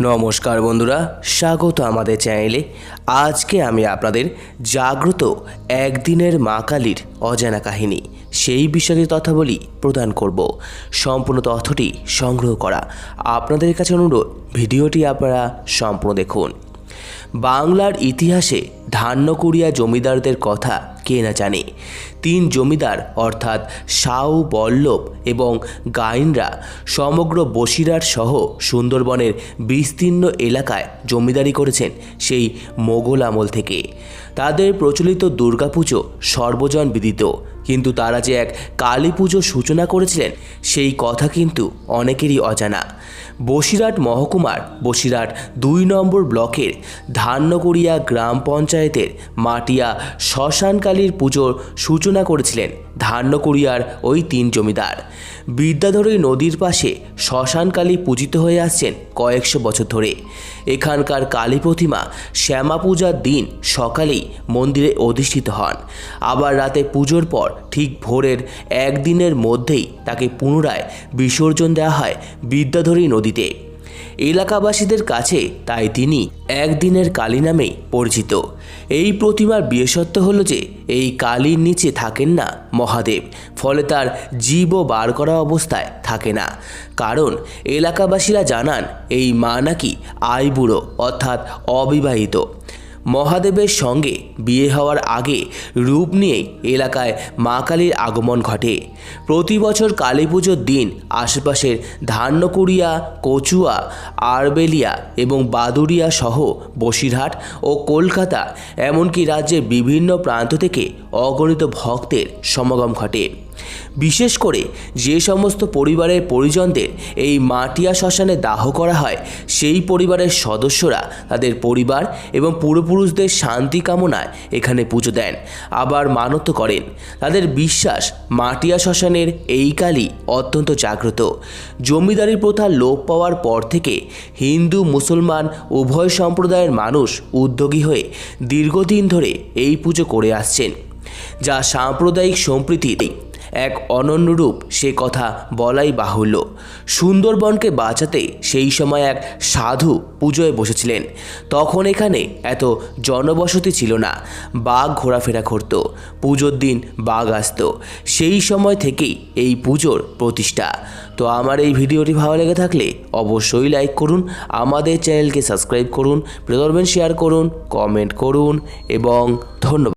নমস্কার বন্ধুরা, স্বাগত আমাদের চ্যানেলে। আজকে আমি আপনাদের জাগ্রত একদিনের মা কালীর অজানা কাহিনী, সেই বিষয়ে তথ্যাবলী প্রদান করব। সম্পূর্ণ তথ্যটি সংগ্রহ করা। আপনাদের কাছে অনুরোধ, ভিডিওটি আপনারা সম্পূর্ণ দেখুন। বাংলার ইতিহাসে ধান্যকুড়িয়া জমিদারদের কথা কে না জানে। তিন জমিদার অর্থাৎ সাউ, বল্লভ এবং গাইনরা সমগ্র বসিরহাট সহ সুন্দরবনের বিস্তীর্ণ এলাকায় জমিদারি করেছেন সেই মোগল আমল থেকে। তাদের প্রচলিত দুর্গাপুজো সর্বজন বিদিত, কিন্তু তারা যে এক কালী পুজো সূচনা করেছিলেন সেই কথা কিন্তু অনেকেরই অজানা। বসিরহাট মহকুমার বসিরহাট দুই নম্বর ব্লকের ধান্যকড়িয়া গ্রাম পঞ্চায়েতের মাটিয়া শ্মশানকালীর পুজোর সূচনা করেছিলেন ধান্যকড়িয়ার ওই তিন জমিদার। বিদ্যাধরী নদীর পাশে শ্মশানকালী পূজিত হয়ে আসছেন কয়েকশো বছর ধরে। এখানকার কালী প্রতিমা শ্যামা পূজার দিন সকালেই মন্দিরে অধিষ্ঠিত হন। আবার রাতে পুজোর পর ঠিক ভোরের একদিনের মধ্যেই তাকে পুনরায় বিসর্জন দেওয়া হয় বিদ্যাধরী নদীতে। এলাকাবাসীদের কাছে তাই তিনি একদিনের কালী নামেই পরিচিত। এই প্রতিমার বিশেষত্ব হল যে, এই কালীর নিচে থাকেন না মহাদেব, ফলে তার জীবও বার করা অবস্থায় থাকে না। কারণ এলাকাবাসীরা জানান, এই মা নাকি আইবুড়ো অর্থাৎ অবিবাহিত। মহাদেবের সঙ্গে বিয়ে হওয়ার আগে রূপ নিয়েই এলাকায় মা কালীর আগমন ঘটে। প্রতি বছর কালী পুজোর দিন আশেপাশের ধান্যকুড়িয়া, কচুয়া আরবেলিয়া এবং বাদুড়িয়া সহ বসিরহাট ও কলকাতা এমনকি রাজ্যের বিভিন্ন প্রান্ত থেকে অগণিত ভক্তের সমাগম ঘটে। বিশেষ করে যে সমস্ত পরিবারের পরিজনদের এই মাটিয়া শ্মশানে দাহ করা হয়, সেই পরিবারের সদস্যরা তাদের পরিবার এবং পূর্বপুরুষদের শান্তি কামনায় এখানে পুজো দেন। আবার মানত করেন। তাদের বিশ্বাস মাটিয়া শ্মশানের এই কালই অত্যন্ত জাগ্রত। জমিদারি প্রথা লোপ পাওয়ার পর থেকে হিন্দু, মুসলমান, উভয় সম্প্রদায়ের মানুষ উদ্যোগী হয়ে দীর্ঘদিন ধরে এই পুজো করে আসছেন, যা সাম্প্রদায়িক সম্প্রীতির এক অনন্য রূপ সে কথা বলাই বাহুল্য। সুন্দরবনকে বাঁচাতে সেই সময় এক সাধু পুজোয় বসেছিলেন। তখন এখানে এত জনবসতি ছিল না। বাঘ ঘোরাফেরা করত, পুজোর দিন বাঘ আসতো। সেই সময় থেকেই এই পুজোর প্রতিষ্ঠা। তো আমার এই ভিডিওটি ভালো লেগে থাকলে অবশ্যই লাইক করুন, আমাদের চ্যানেলকে সাবস্ক্রাইব করুন প্রিয় শেয়ার করুন কমেন্ট করুন এবং ধন্যবাদ।